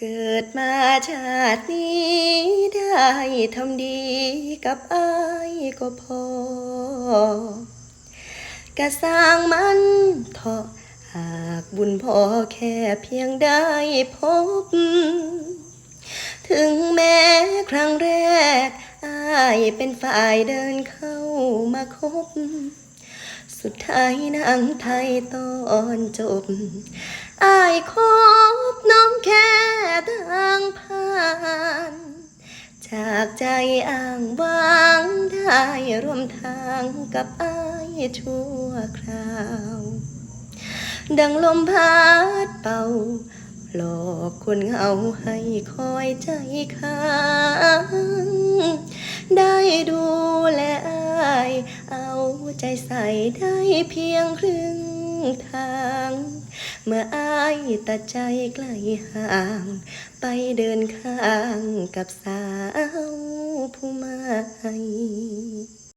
เกิดมาชาตินี้ได้ทำดีกับอายก็พอกะสร้างมันเถาะหากบุญพอแค่เพียงได้พบ ถึงแม้ครั้งแรกอายเป็นฝ่ายเดินเข้ามาคบ สุดท้ายนางไทยตอนจบอายคบ จากใจอ้างว้างได้ร่วมทางกับอายชั่วคราว ดังลมพัดเป่า หลอกคนเหงาให้คอยใจค้างได้ดูแลอาย เอาใจใส่ได้เพียงครึ่งทาง เมื่ออายตัดใจใกล้ห่าง ไปเดินข้างกับสาวผู้ใหม่